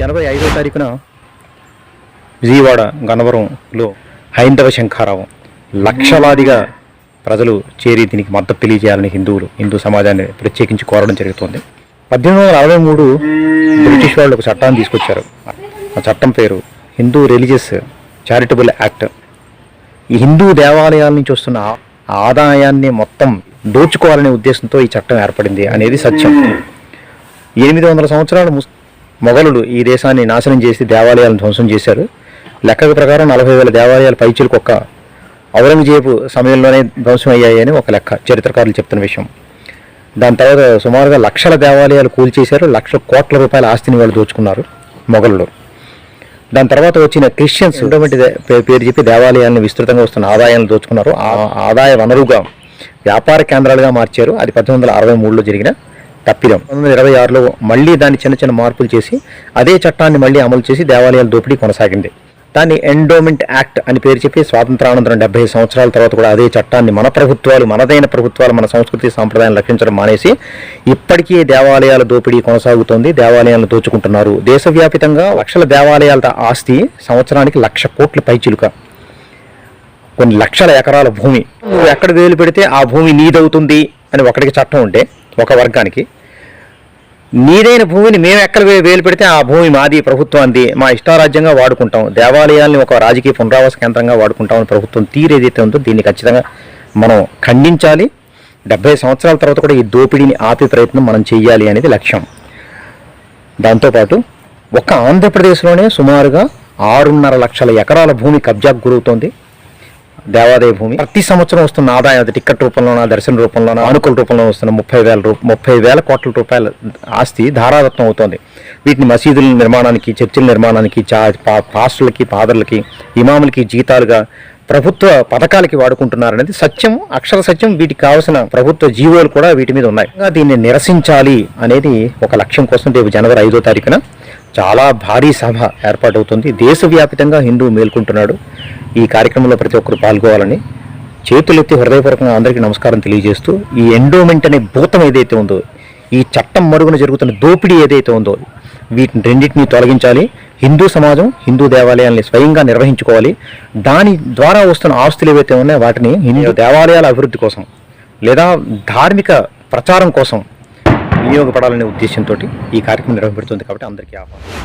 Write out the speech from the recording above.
జనవరి ఐదో తారీఖున విజయవాడ గన్నవరంలో హైందవ శంఖారావం. లక్షలాదిగా ప్రజలు చేరి దీనికి మద్దతు తెలియజేయాలని హిందువులు హిందూ సమాజాన్ని ప్రత్యేకించి కోరడం జరుగుతోంది. పద్దెనిమిది వందల అరవై మూడు బ్రిటిష్ వాళ్ళు ఒక చట్టాన్ని తీసుకొచ్చారు. ఆ చట్టం పేరు హిందూ రిలీజియస్ చారిటబుల్ యాక్ట్. ఈ హిందూ దేవాలయాల నుంచి వస్తున్న ఆదాయాన్ని మొత్తం దోచుకోవాలనే ఉద్దేశంతో ఈ చట్టం ఏర్పడింది అనేది సత్యం. ఎనిమిది వందల సంవత్సరాలు ముస్ మొఘలులు ఈ దేశాన్ని నాశనం చేసి దేవాలయాలను ధ్వంసం చేశారు. లెక్క ప్రకారం నలభై వేల దేవాలయాల పైచులకు ఒక్క ఔరంగజేబు సమయంలోనే ధ్వంసం అయ్యాయని ఒక లెక్క చరిత్రకారులు చెప్తున్న విషయం. దాని తర్వాత సుమారుగా లక్షల దేవాలయాలు కూల్చేశారు. లక్ష కోట్ల రూపాయల ఆస్తిని వాళ్ళు దోచుకున్నారు మొఘలులు దాని తర్వాత వచ్చిన క్రిస్టియన్స్ ఉన్నటువంటి పే- పేరు చెప్పి దేవాలయాలను విస్తృతంగా వస్తున్న ఆదాయాలను దోచుకున్నారు. ఆ ఆదాయ వనరుగా వ్యాపార కేంద్రాలుగా మార్చారు. అది పద్దెనిమిది వందల అరవై మూడులో జరిగిన తప్పిదం. పంతొమ్మిది ఇరవై ఆరులో మళ్ళీ దాన్ని చిన్న చిన్న మార్పులు చేసి అదే చట్టాన్ని మళ్ళీ అమలు చేసి దేవాలయాల దోపిడీ కొనసాగింది. దాన్ని ఎండోమెంట్ యాక్ట్ అని పేరు చెప్పి స్వాతంత్రానంతరం డెబ్బై సంవత్సరాల తర్వాత కూడా అదే చట్టాన్ని మన ప్రభుత్వాలు మనదైన ప్రభుత్వాలు మన సంస్కృతి సాంప్రదాయాన్ని రక్షించడం మానేసి ఇప్పటికీ దేవాలయాల దోపిడీ కొనసాగుతోంది దేవాలయాలను దోచుకుంటున్నారు. దేశవ్యాపితంగా లక్షల దేవాలయాల ఆస్తి సంవత్సరానికి లక్ష కోట్ల పైచిలుక. కొన్ని లక్షల ఎకరాల భూమి. నువ్వు ఎక్కడ వేలు పెడితే ఆ భూమి నీదవుతుంది అని ఒకటికి చట్టం ఉంటే ఒక వర్గానికి నీదైన భూమిని మేము ఎక్కడ వేలు పెడితే ఆ భూమి మాది ప్రభుత్వాన్ని మా ఇష్టారాజ్యంగా వాడుకుంటాం. దేవాలయాల్ని ఒక రాజకీయ పునరావాస కేంద్రంగా వాడుకుంటామని ప్రభుత్వం తీరు ఏదైతే ఉందో దీన్ని ఖచ్చితంగా మనం ఖండించాలి. డెబ్బై సంవత్సరాల తర్వాత కూడా ఈ దోపిడీని ఆపే ప్రయత్నం మనం చేయాలి అనేది లక్ష్యం. దాంతోపాటు ఒక్క ఆంధ్రప్రదేశ్లోనే సుమారుగా ఆరున్నర లక్షల ఎకరాల భూమి కబ్జాకు గురవుతోంది. దేవాదాయ భూమి. ప్రతి సంవత్సరం వస్తున్న ఆదాయం అది టికెట్ రూపంలోనా దర్శన రూపంలోనా అనుకూల రూపంలో వస్తున్న ముప్పై వేల రూ ముప్పై వేల కోట్ల రూపాయల ఆస్తి ధారారత్నం అవుతోంది. వీటిని మసీదుల నిర్మాణానికి చర్చిల నిర్మాణానికి చా పా- పాస్టులకి పాదర్లకి ఇమాములకి జీతాలుగా ప్రభుత్వ పథకాలకి వాడుకుంటున్నారనేది సత్యం అక్షర సత్యం. వీటికి కావాల్సిన ప్రభుత్వ జీవోలు కూడా వీటి మీద ఉన్నాయి. దీన్ని నిరసించాలి అనేది ఒక లక్ష్యం కోసం రేపు జనవరి ఐదో తారీఖున చాలా భారీ సభ ఏర్పాటవుతుంది. దేశవ్యాప్తంగా హిందూ మేల్కొంటున్నాడు. ఈ కార్యక్రమంలో ప్రతి ఒక్కరు పాల్గొవాలని చేతులెత్తి హృదయపూర్వకంగా అందరికీ నమస్కారం తెలియజేస్తూ ఈ ఎండోమెంట్ అనే భూతం ఏదైతే ఉందో ఈ చట్టం మరుగున జరుగుతున్న దోపిడీ ఏదైతే ఉందో వీటిని రెండింటినీ తొలగించాలి. హిందూ సమాజం హిందూ దేవాలయాల్ని స్వయంగా నిర్వహించుకోవాలి. దాని ద్వారా వస్తున్న ఆస్తులు ఏవైతే ఉన్నాయో వాటిని హిందూ దేవాలయాల అభివృద్ధి కోసం లేదా ధార్మిక ప్రచారం కోసం వినియోగపడాలనే ఉద్దేశంతో ఈ కార్యక్రమం నిర్వహించబడుతుంది కాబట్టి అందరికీ ఆహ్వానం.